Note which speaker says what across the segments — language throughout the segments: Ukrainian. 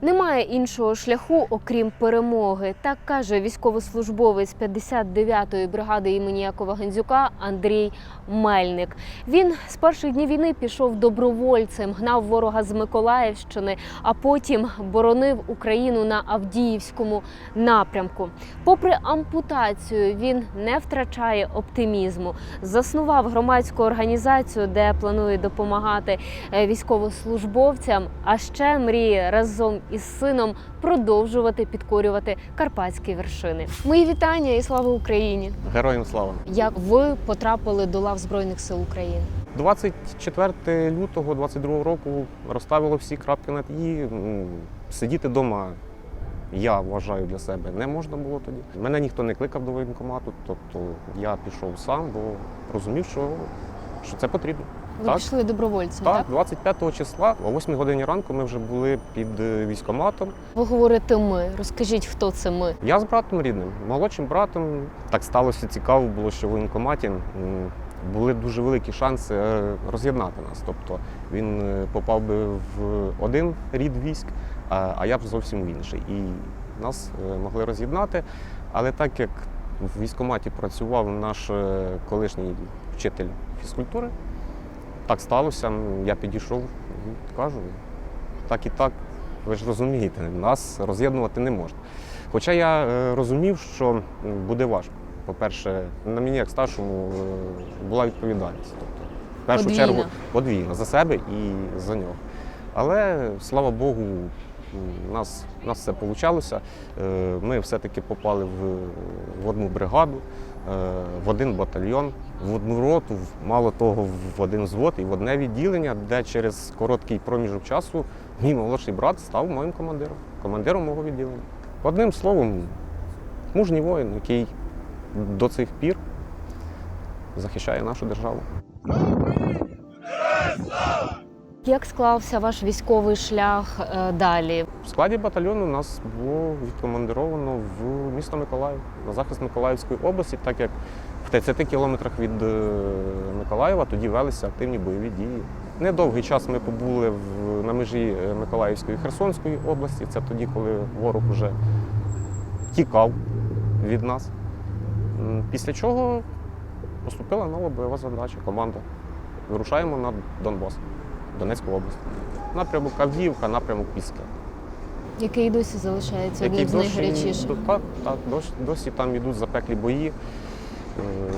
Speaker 1: Немає іншого шляху, окрім перемоги. Так каже військовослужбовець 59-ї бригади імені Якова Гандзюка Андрій Мельник. Він з перших днів війни пішов добровольцем, гнав ворога з Миколаївщини, а потім боронив Україну на Авдіївському напрямку. Попри ампутацію, він не втрачає оптимізму. Заснував громадську організацію, де планує допомагати е, військовослужбовцям, а ще мріє разом із сином продовжувати підкорювати карпатські вершини. Мої вітання і слава Україні!
Speaker 2: Героям слава!
Speaker 1: Як ви потрапили до лав Збройних сил України?
Speaker 2: 24 лютого 22 року розставило всі крапки над «і». Сидіти вдома, я вважаю для себе, не можна було тоді. Мене ніхто не кликав до воєнкомату, тобто я пішов сам, бо розумів, що, що це потрібно.
Speaker 1: Ви
Speaker 2: Так.
Speaker 1: пішли добровольцем, так?
Speaker 2: Так, 25 числа о 8 годині ранку ми вже були під е, військоматом.
Speaker 1: Ви говорите ми. Розкажіть, хто це ми?
Speaker 2: Я з братом рідним, молодшим братом. Так сталося цікаво було, що в воєнкоматі були дуже великі шанси е, роз'єднати нас. Тобто він е, попав би в один рід військ, а я б зовсім в інший. І нас могли роз'єднати. Але так як в військкоматі працював наш колишній вчитель фізкультури, так сталося. Я підійшов і кажу, так і так, ви ж розумієте, нас роз'єднувати не можна. Хоча я е, розумів, що буде важко. По-перше, на мені як старшому е, була відповідальність. Тобто, в першу
Speaker 1: Подвійна.
Speaker 2: чергу подвійна за себе і за нього. Але слава Богу, у нас, у нас все вийшло. Ми все-таки попали в, в одну бригаду, е, в один батальйон, в одну роту, мало того, в один взвод і в одне відділення, де через короткий проміжок часу мій молодший брат став моїм командиром, командиром мого відділення. Одним словом, мужній воїн, який до цих пір захищає нашу державу.
Speaker 1: Як склався ваш військовий шлях е, далі?
Speaker 2: В складі батальйону нас було відкомандировано в місто Миколаїв на захист Миколаївської області, так як в 30 кілометрах від е, Миколаєва тоді велися активні бойові дії. Недовгий час ми побули в, на межі е, Миколаївської і Херсонської області. Це тоді, коли ворог вже тікав від нас. Після чого поступила нова бойова задача. Команда. Вирушаємо на Донбас, Донецьку область. Напрямок Авдіївка, напрямок Піска.
Speaker 1: Який досі залишається одним з найгарячіших?
Speaker 2: Так, так, досі, досі там йдуть запеклі бої. Е,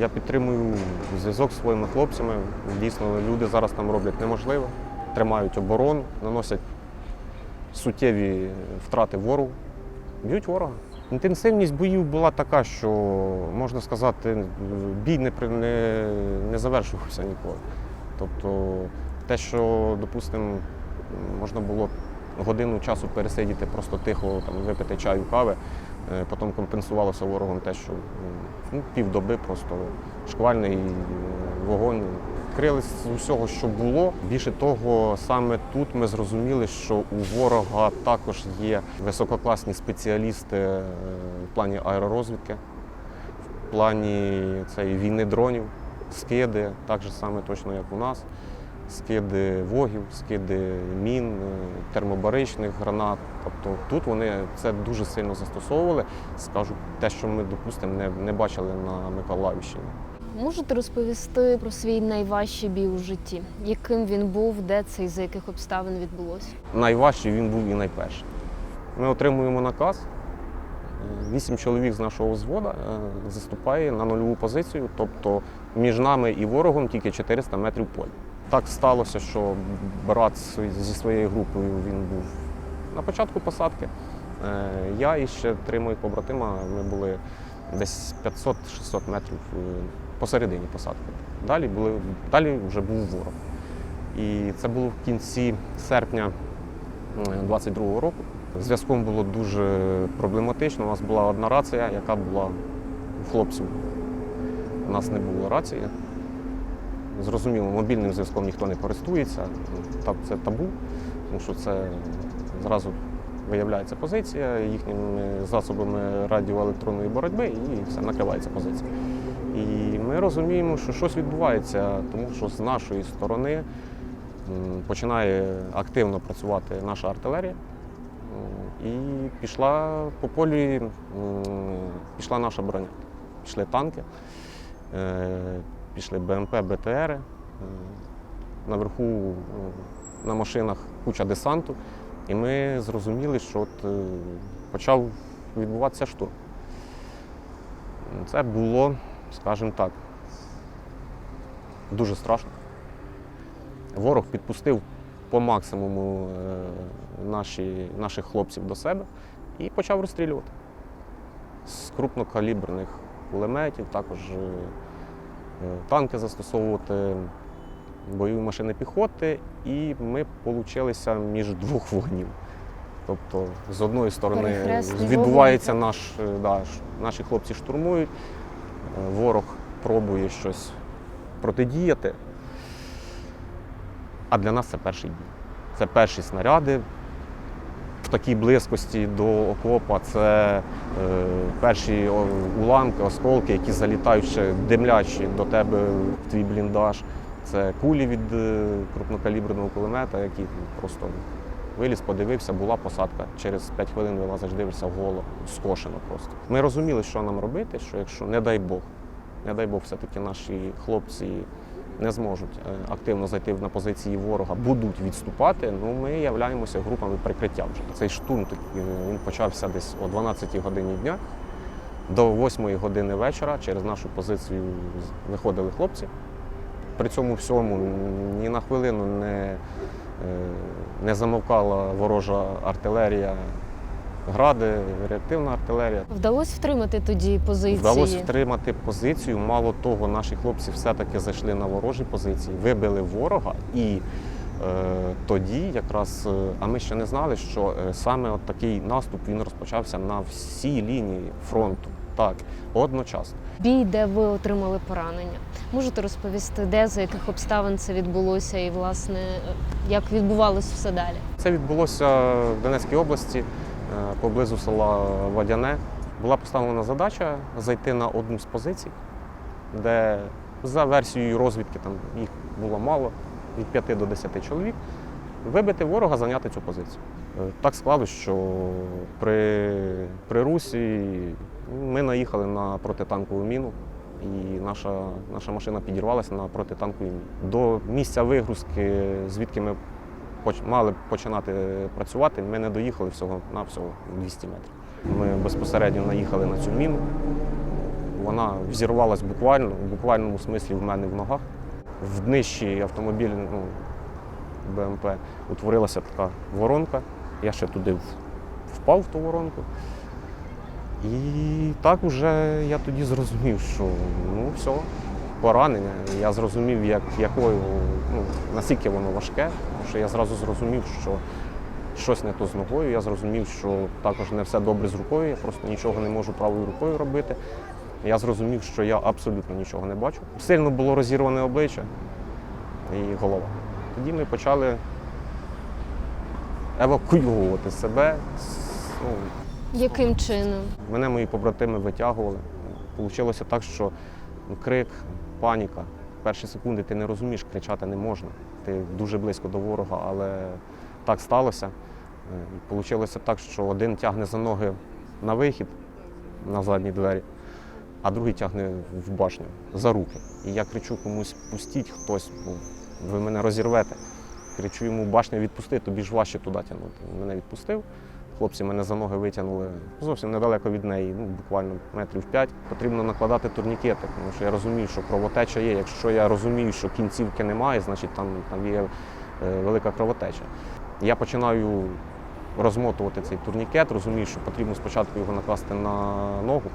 Speaker 2: Я підтримую зв'язок зі своїми хлопцями. Дійсно, люди зараз там роблять неможливе, тримають оборону, наносять суттєві втрати ворогу, б'ють ворога. Інтенсивність боїв була така, що можна сказати, бій не, не, не завершувався ніколи. Тобто те, що, допустимо, можна було годину часу пересидіти просто тихо, там, випити чаю, кави, е, потім компенсувалося ворогом те, що ну, півдоби просто шквальний е, вогонь. Крились з усього, що було. Більше того, саме тут ми зрозуміли, що у ворога також є висококласні спеціалісти е, в плані аеророзвідки, в плані цієї війни дронів, скиди, так же саме точно, як у нас. Скиди вогів, скиди мін, е, термобаричних гранат. Тобто тут вони це дуже сильно застосовували. Скажу те, що ми, допустимо, не, не бачили на Миколаївщині.
Speaker 1: Можете розповісти про свій найважчий бій у житті? Яким він був, де це і за яких обставин відбулося?
Speaker 2: Найважчий він був і найперший. Ми отримуємо наказ. е, Вісім чоловік з нашого взвода е, заступає на нульову позицію, тобто між нами і ворогом тільки 400 метрів поля. Так сталося, що брат зі своєю групою він був на початку посадки. Е, Я і ще три мої побратима, ми були десь 500-600 метрів е, посередині посадки. Далі, були, далі вже був ворог. І це було в кінці серпня 22-го року. Зв'язком було дуже проблематично. У нас була одна рація, яка була у хлопців. У нас не було рації. Зрозуміло, мобільним зв'язком ніхто не користується. Це табу, тому що це зразу виявляється позиція їхніми засобами радіоелектронної боротьби і все накривається позиція. І ми розуміємо, що щось відбувається, тому що з нашої сторони починає активно працювати наша артилерія. І пішла по полі, пішла наша броня. Пішли танки, е, пішли БМП, БТРи. е, Наверху е, на машинах куча десанту. І ми зрозуміли, що от е, почав відбуватися штурм. Це було, скажімо так, дуже страшно. Ворог підпустив по максимуму наші, наших хлопців до себе і почав розстрілювати з крупнокаліберних кулеметів, також танки застосовувати, бойові машини піхоти, і ми получилися між двох вогнів. Тобто, з одної сторони відбувається наш, е, да, наші хлопці штурмують, е, ворог пробує щось протидіяти. А для нас це перший бій. Це перші снаряди. Такій близькості до окопа це е, перші уламки, осколки, які залітають ще димлячі до тебе в твій бліндаж. Це кулі від е, крупнокаліберного кулемета, який просто виліз, подивився, була посадка. Через 5 хвилин вилазиш, дивишся вголо, скошено просто. Ми розуміли, що нам робити, що якщо, не дай Бог, не дай Бог, все-таки наші хлопці не зможуть е, активно зайти на позиції ворога, будуть відступати, ну ми являємося групами прикриття вже. Цей штурм е, він почався десь о 12-й годині дня. До 8-ї години вечора через нашу позицію виходили хлопці. При цьому всьому ні на хвилину не, е, не замовкала ворожа артилерія, гради, реактивна артилерія.
Speaker 1: Вдалося втримати тоді позиції.
Speaker 2: Вдалося втримати позицію. Мало того, наші хлопці все-таки зайшли на ворожі позиції, вибили ворога і е, тоді якраз, е, а ми ще не знали, що е, саме от такий наступ він розпочався на всій лінії фронту. Так, одночасно.
Speaker 1: Бій, де ви отримали поранення. Можете розповісти, де за яких обставин це відбулося, і власне як відбувалося все далі?
Speaker 2: Це відбулося в Донецькій області, поблизу села Водяне. Була поставлена задача зайти на одну з позицій, де за версією розвідки там їх було мало, від 5 до 10 чоловік, вибити ворога, зайняти цю позицію. Е, Так склалося, що при, при Русі ми наїхали на протитанкову міну, і наша, наша машина підірвалася на протитанковій міні. До місця вигрузки, звідки ми мали починати працювати, ми не доїхали всього на всього 200 метрів. Ми безпосередньо наїхали на цю міну. Вона взірвалась буквально, в буквальному смислі в мене в ногах. В днищі автомобіля ну, БМП утворилася така воронка. Я ще туди впав в ту воронку. І так вже я тоді зрозумів, що ну все, поранення. Я зрозумів, як, якою, ну, наскільки воно важке, тому що я зразу зрозумів, що щось не то з ногою. Я зрозумів, що також не все добре з рукою, я просто нічого не можу правою рукою робити. Я зрозумів, що я абсолютно нічого не бачу. Сильно було розірване обличчя і голова. Тоді ми почали евакуювати себе. Ну,
Speaker 1: Яким чином?
Speaker 2: Мене мої побратими витягували. Получилося так, що крик, паніка. Перші секунди ти не розумієш, кричати не можна. Ти дуже близько до ворога, але так сталося. І Получилося так, що один тягне за ноги на вихід на задні двері, а другий тягне в башню за руки. І я кричу комусь, пустіть хтось, бо ви мене розірвете. Кричу йому, башня відпусти, тобі ж важче туди тягнути. Мене відпустив. Хлопці мене за ноги витягнули зовсім недалеко від неї, ну буквально метрів п'ять. Потрібно накладати турнікети, тому що я розумію, що кровотеча є. Якщо я розумію, що кінцівки немає, значить там, там є е, велика кровотеча. Я починаю розмотувати цей турнікет, розумію, що потрібно спочатку його накласти на ногу,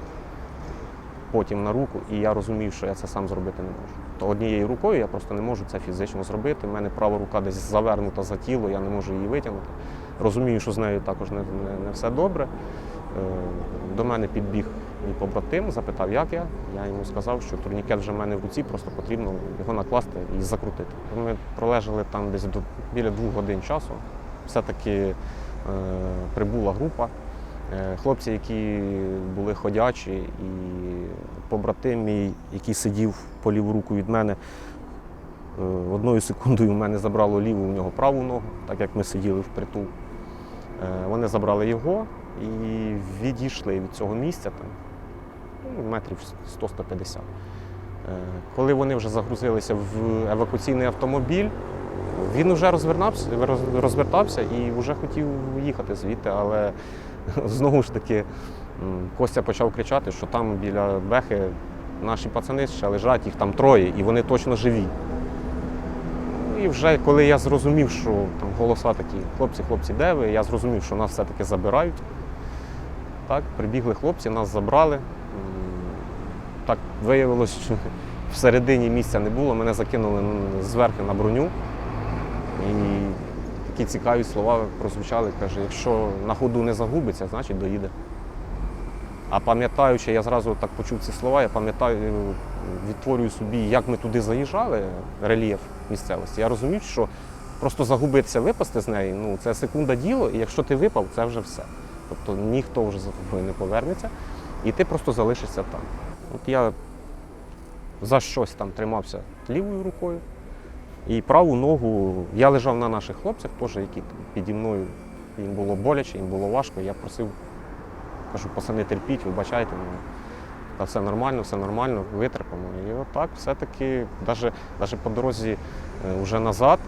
Speaker 2: потім на руку, і я розумію, що я це сам зробити не можу. То однією рукою я просто не можу це фізично зробити. У мене права рука десь завернута за тіло, я не можу її витягнути. Розумію, що з нею також не, не, не все добре. Е, До мене підбіг мій побратим, запитав, як я. Я йому сказав, що турнікет вже в мене в руці, просто потрібно його накласти і закрутити. Ми пролежали там десь до, біля двох годин часу. Все-таки е, прибула група. Е, Хлопці, які були ходячі, і побратим мій, який сидів по ліву руку від мене, е, одною секундою в мене забрало ліву, у нього праву ногу, так як ми сиділи впритул. Е, Вони забрали його і відійшли від цього місця там, ну, метрів 100-150. Е, Коли вони вже загрузилися в евакуаційний автомобіль, він вже розвертався, розвертався і вже хотів їхати звідти, але знову ж таки Костя почав кричати, що там біля Бехи наші пацани ще лежать, їх там троє, і вони точно живі. І вже коли я зрозумів, що там голоса такі, хлопці, хлопці, де ви? Я зрозумів, що нас все-таки забирають. Так, прибігли хлопці, нас забрали. Так виявилось, що всередині місця не було, мене закинули зверху на броню. І такі цікаві слова прозвучали. Каже, якщо на ходу не загубиться, значить доїде. А пам'ятаючи, я зразу так почув ці слова, я пам'ятаю, відтворюю собі, як ми туди заїжджали, рельєф місцевості. Я розумів, що просто загубитися, випасти з неї, ну це секунда діло, і якщо ти випав, це вже все. Тобто ніхто вже за тобою не повернеться, і ти просто залишишся там. От я за щось там тримався лівою рукою, і праву ногу я лежав на наших хлопцях, теж, які піді мною їм було боляче, їм було важко. Я просив, кажу, пацани, терпіть, вибачайте, ну, та все нормально, все нормально, витерпимо. І отак все-таки, навіть по дорозі е, вже назад,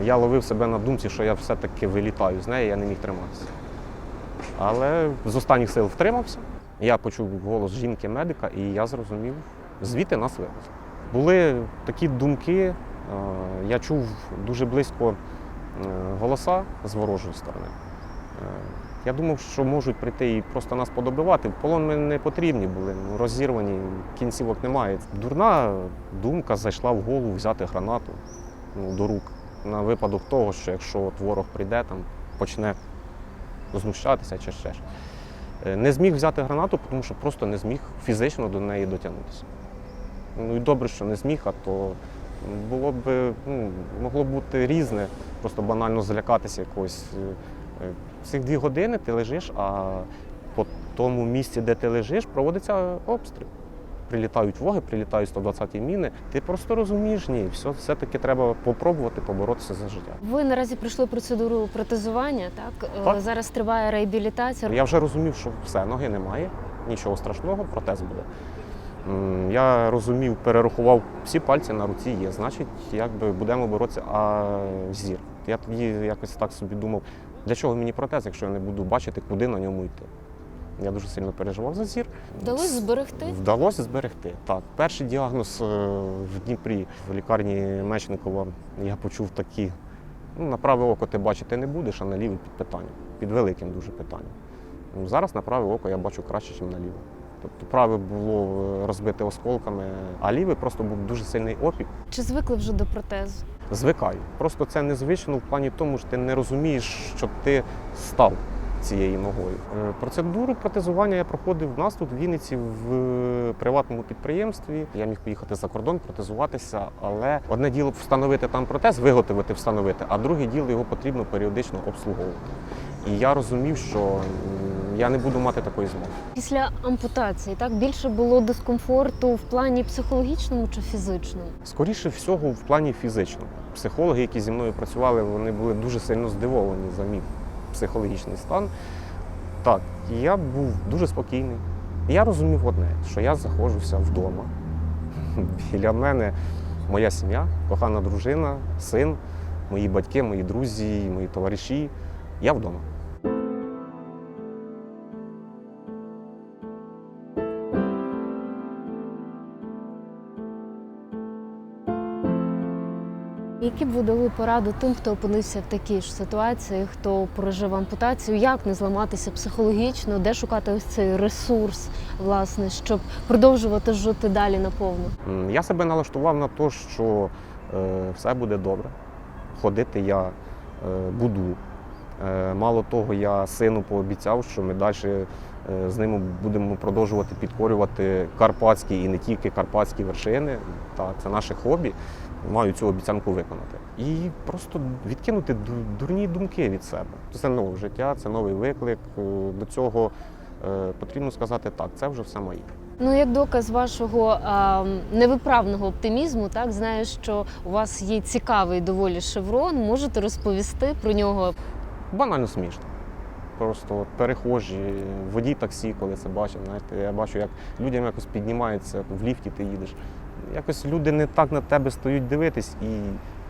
Speaker 2: е, я ловив себе на думці, що я все-таки вилітаю з неї, я не міг триматися. Але з останніх сил втримався. Я почув голос жінки-медика, і я зрозумів, звідти нас вивезли. Були такі думки, е, я чув дуже близько е, голоса з ворожої сторони. Е, Я думав, що можуть прийти і просто нас подобивати. Полон ми не потрібні були, розірвані, кінцівок немає. Дурна думка зайшла в голову взяти гранату ну, до рук на випадок того, що якщо от ворог прийде, там почне знущатися чи ще. Е, Не зміг взяти гранату, тому що просто не зміг фізично до неї дотягнутися. Ну і добре, що не зміг, а то було б, ну, могло бути різне, просто банально злякатися якогось. Цих дві години ти лежиш, а по тому місці, де ти лежиш, проводиться обстріл. Прилітають воги, прилітають 120-ті міни. Ти просто розумієш, ні, все, все-таки треба попробувати поборотися за життя.
Speaker 1: Ви наразі пройшли процедуру протезування, так? Е,
Speaker 2: Так.
Speaker 1: Зараз триває реабілітація.
Speaker 2: Я вже розумів, що все, ноги немає, нічого страшного, протез буде. Я розумів, перерахував всі пальці на руці є, значить, якби будемо боротися, а зір. Я тоді якось так собі думав, для чого мені протез, якщо я не буду бачити, куди на ньому йти. Я дуже сильно переживав за зір.
Speaker 1: Вдалося зберегти?
Speaker 2: Вдалося зберегти. Так, перший діагноз е, в Дніпрі в лікарні Мечникова я почув такі. Ну, на праве око ти бачити не будеш, а на ліве під питанням. Під великим дуже питанням. Ну, зараз на праве око я бачу краще, ніж на ліве. Тобто праве було е, розбите осколками, а ліве просто був дуже сильний опік.
Speaker 1: Чи звикли вже до протезу?
Speaker 2: Звикаю. Просто це незвично в плані тому, що ти не розумієш, що ти став цією ногою. Е, Процедуру протезування я проходив в нас тут в Вінниці в приватному підприємстві. Я міг поїхати за кордон, протезуватися, але одне діло встановити там протез, виготовити, встановити, а друге діло його потрібно періодично обслуговувати. І я розумів, що я не буду мати такої змоги.
Speaker 1: Після ампутації так більше було дискомфорту в плані психологічному чи фізичному?
Speaker 2: Скоріше всього, в плані фізичному. Психологи, які зі мною працювали, вони були дуже сильно здивовані за мій психологічний стан. Так, я був дуже спокійний. Я розумів одне, що я знаходжуся вдома. Біля мене моя сім'я, кохана дружина, син, мої батьки, мої друзі, мої товариші. Я вдома.
Speaker 1: Які б ви дали пораду тим, хто опинився в такій ж ситуації, хто пережив ампутацію, як не зламатися психологічно, де шукати ось цей ресурс, власне, щоб продовжувати жити далі наповну?
Speaker 2: Я себе налаштував на те, що е, все буде добре. Ходити я е, буду. Е, мало того, я сину пообіцяв, що ми далі з ними будемо продовжувати підкорювати карпатські і не тільки карпатські вершини. Так, це наше хобі. Маю цю обіцянку виконати. І просто відкинути дурні думки від себе. Це нове життя, це новий виклик. Е, До цього е, потрібно сказати так, це вже все моє.
Speaker 1: Ну, як доказ вашого а, невиправного оптимізму, так знаю, що у вас є цікавий доволі шеврон. Можете розповісти про нього?
Speaker 2: Банально смішно. просто перехожі, водій таксі, коли це бачив. Знаєте, я бачу, як людям якось піднімається, в ліфті ти їдеш. Якось люди не так на тебе стоять дивитись і,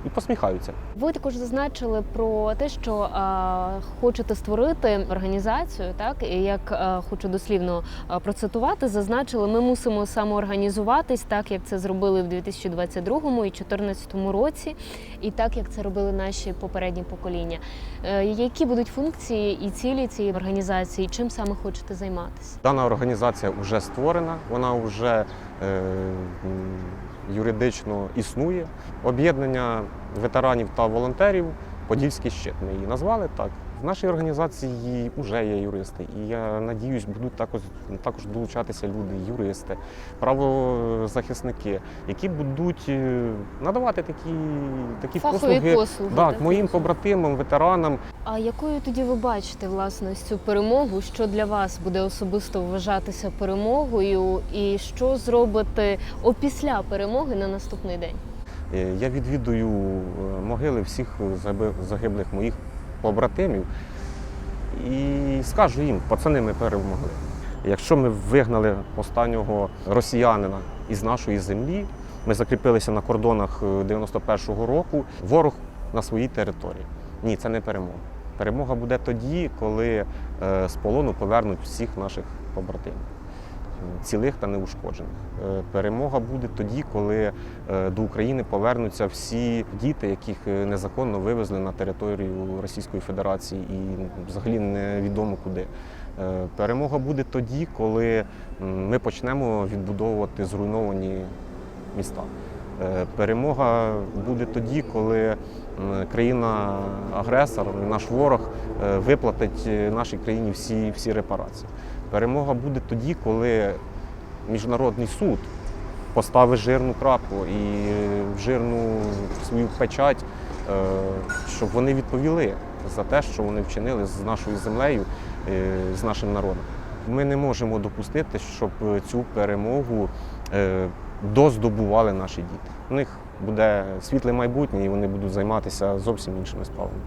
Speaker 2: і посміхаються.
Speaker 1: Ви також зазначили про те, що а, хочете створити організацію, так і як а, хочу дослівно процитувати, зазначили, ми мусимо самоорганізуватись, так як це зробили в 2022 і 2014 році, і так як це робили наші попередні покоління. Е, Які будуть функції і цілі цієї організації? Чим саме хочете займатися?
Speaker 2: Дана організація вже створена, вона вже е, юридично існує. Об'єднання ветеранів та волонтерів Подільський щит. Ми її назвали так. В нашій організації вже є юристи, і я надіюсь, будуть також також долучатися люди, юристи, правозахисники, які будуть е, надавати такі, такі
Speaker 1: Фахові
Speaker 2: послуги
Speaker 1: послуги.
Speaker 2: так,
Speaker 1: так?
Speaker 2: моїм побратимам, ветеранам.
Speaker 1: А якою тоді ви бачите власне цю перемогу? Що для вас буде особисто вважатися перемогою, і що зробите опісля перемоги на наступний день?
Speaker 2: Е, Я відвідую е, могили всіх загиблих моїх побратимів і скажу їм, пацани, ми перемогли. Якщо ми вигнали останнього росіянина із нашої землі, ми закріпилися на кордонах е, 91-го року, ворог на своїй території. Ні, це не перемога. Перемога буде тоді, коли е, з полону повернуть всіх наших побратимів, цілих та неушкоджених. Е, Перемога буде тоді, коли е, до України повернуться всі діти, яких е, незаконно вивезли на територію Російської Федерації і взагалі невідомо куди. Перемога буде тоді, коли ми почнемо відбудовувати зруйновані міста. Перемога буде тоді, коли країна-агресор, наш ворог виплатить нашій країні всі, всі репарації. Перемога буде тоді, коли міжнародний суд поставить жирну крапку і жирну свою печать, е, щоб вони відповіли за те, що вони вчинили з нашою землею, е, з нашим народом. Ми не можемо допустити, щоб цю перемогу е, доздобували наші діти. У них буде світле майбутнє і вони будуть займатися зовсім іншими справами.